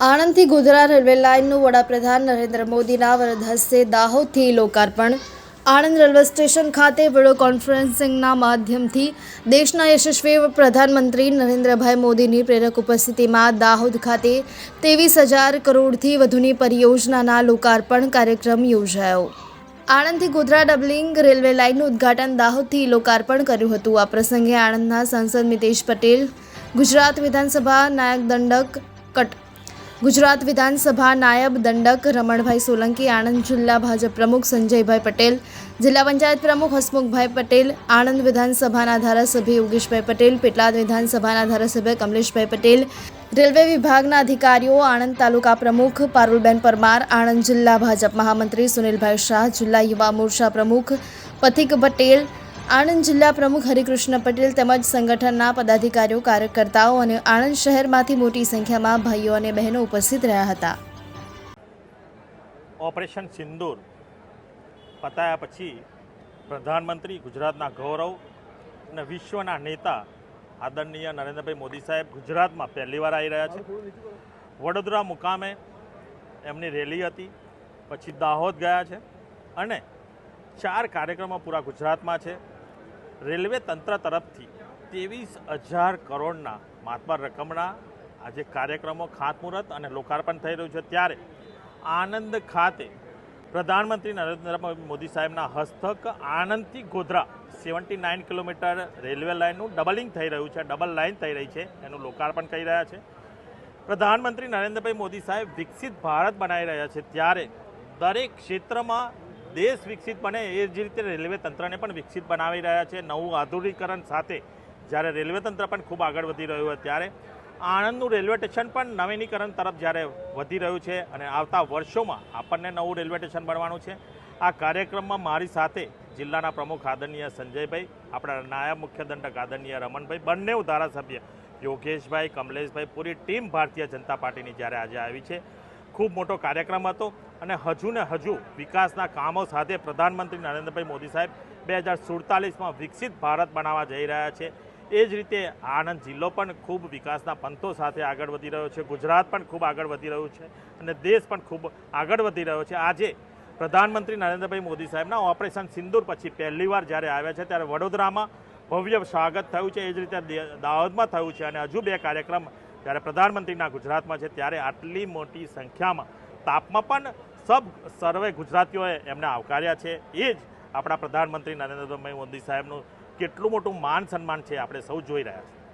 આણંદથી ગોધરા રેલવે લાઇનનું વડાપ્રધાન નરેન્દ્ર મોદીના વરદ હસ્તે દાહોદથી લોકાર્પણ. આણંદ રેલવે સ્ટેશન ખાતે વીડિયો કોન્ફરન્સિંગના માધ્યમથી દેશના યશસ્વી પ્રધાનમંત્રી નરેન્દ્રભાઈ મોદીની પ્રેરક ઉપસ્થિતિમાં દાહોદ ખાતે ત્રેવીસ હજાર કરોડથી વધુની પરિયોજનાના લોકાર્પણ કાર્યક્રમ યોજાયો. આણંદથી ગોધરા ડબલિંગ રેલવે લાઇનનું ઉદ્ઘાટન દાહોદથી લોકાર્પણ કર્યું હતું. આ પ્રસંગે આણંદના સાંસદ મિતેશ પટેલ, ગુજરાત વિધાનસભા નાયક દંડક કટ ગુજરાત વિધાનસભા નાયબ દંડક રમણભાઈ સોલંકી, આણંદ જિલ્લા ભાજપ પ્રમુખ સંજયભાઈ પટેલ, જિલ્લા પંચાયત પ્રમુખ હસમુખભાઈ પટેલ, આણંદ વિધાનસભાના ધારાસભ્ય યોગેશભાઈ પટેલ પેટલાદ વિધાનસભાના ધારાસભ્ય કમલેશભાઈ પટેલ, રેલવે વિભાગના અધિકારીઓ, આણંદ તાલુકા પ્રમુખ પારુલબેન પરમાર, આણંદ જિલ્લા ભાજપ મહામંત્રી સુનિલભાઈ શાહ, જિલ્લા યુવા મોરચા પ્રમુખ પથિક પટેલ આણંદ જિલ્લા પ્રમુખ હરિકૃષ્ણ પટેલ તેમજ સંગઠનના પદાધિકારીઓ, કાર્યકર્તાઓ અને આણંદ શહેરમાંથી મોટી સંખ્યામાં ભાઈઓ અને બહેનો ઉપસ્થિત રહ્યા હતા. ઓપરેશન સિંદૂર પતાયા પછી પ્રધાનમંત્રી ગુજરાતના ગૌરવ અને વિશ્વના નેતા આદરણીય નરેન્દ્રભાઈ મોદી સાહેબ ગુજરાતમાં પહેલીવાર આવી રહ્યા છે. વડોદરા મુકામે એમની રેલી હતી, પછી દાહોદ ગયા છે અને ચાર કાર્યક્રમો પૂરા ગુજરાતમાં છે. રેલવે તંત્ર તરફથી ત્રેવીસ હજાર કરોડના માતબર રકમના આજે કાર્યક્રમો ખાતમુહૂર્ત અને લોકાર્પણ થઈ રહ્યું છે. ત્યારે આનંદ ખાતે પ્રધાનમંત્રી નરેન્દ્ર મોદી સાહેબના હસ્તક આણંદથી Godhra seventy nine kilometre railway લાઇનનું ડબલિંગ થઈ રહ્યું છે. ડબલ લાઇન થઈ રહી છે. એનું લોકાર્પણ કરી રહ્યા છે. પ્રધાનમંત્રી નરેન્દ્રભાઈ મોદી સાહેબ વિકસિત ભારત બનાવી રહ્યા છે. ત્યારે દરેક ક્ષેત્રમાં દેશ વિકસિત બને એ જ રીતે રેલવે તંત્રને પણ વિકસિત બનાવી રહ્યા છે. નવું આધુનિકરણ સાથે જ્યારે રેલવે તંત્ર પણ ખૂબ આગળ વધી રહ્યું હોય ત્યારે આણંદનું રેલવે સ્ટેશન પણ નવીનીકરણ તરફ જ્યારે વધી રહ્યું છે અને આવતા વર્ષોમાં આપણને નવું રેલવે સ્ટેશન બનવાનું છે. આ કાર્યક્રમમાં મારી સાથે જિલ્લાના પ્રમુખ આદરણીય સંજયભાઈ, આપણા નાયબ મુખ્ય દંડક આદરણીય રમણભાઈ, બંને ધારાસભ્ય યોગેશભાઈ, કમલેશભાઈ, પૂરી ટીમ ભારતીય જનતા પાર્ટીની જ્યારે આજે આવી છે. ખૂબ મોટો કાર્યક્રમ હતો અને હજુ ને હજુ વિકાસના કામો સાથે પ્રધાનમંત્રી નરેન્દ્રભાઈ મોદી સાહેબ બે હજાર સુડતાલીસમાં વિકસિત ભારત બનાવવા જઈ રહ્યા છે. એ જ રીતે આણંદ જિલ્લો પણ ખૂબ વિકાસના પંથો સાથે આગળ વધી રહ્યો છે. ગુજરાત પણ ખૂબ આગળ વધી રહ્યું છે અને દેશ પણ ખૂબ આગળ વધી રહ્યો છે. આજે પ્રધાનમંત્રી નરેન્દ્રભાઈ મોદી સાહેબના ઓપરેશન સિંદૂર પછી પહેલીવાર જ્યારે આવ્યા છે ત્યારે વડોદરામાં ભવ્ય સ્વાગત થયું છે. એ જ રીતે દાહોદમાં થયું છે અને હજુ બે કાર્યક્રમ જ્યારે પ્રધાનમંત્રીના ગુજરાતમાં છે, ત્યારે આટલી મોટી સંખ્યામાં તાપમાં પણ સબ સર્વે ગુજરાતીઓએ એમને આવકાર્યા છે. એ જ આપણા પ્રધાનમંત્રી નરેન્દ્રભાઈ મોદી સાહેબનું કેટલું મોટું માન સન્માન છે, આપણે સૌ જોઈ રહ્યા છીએ.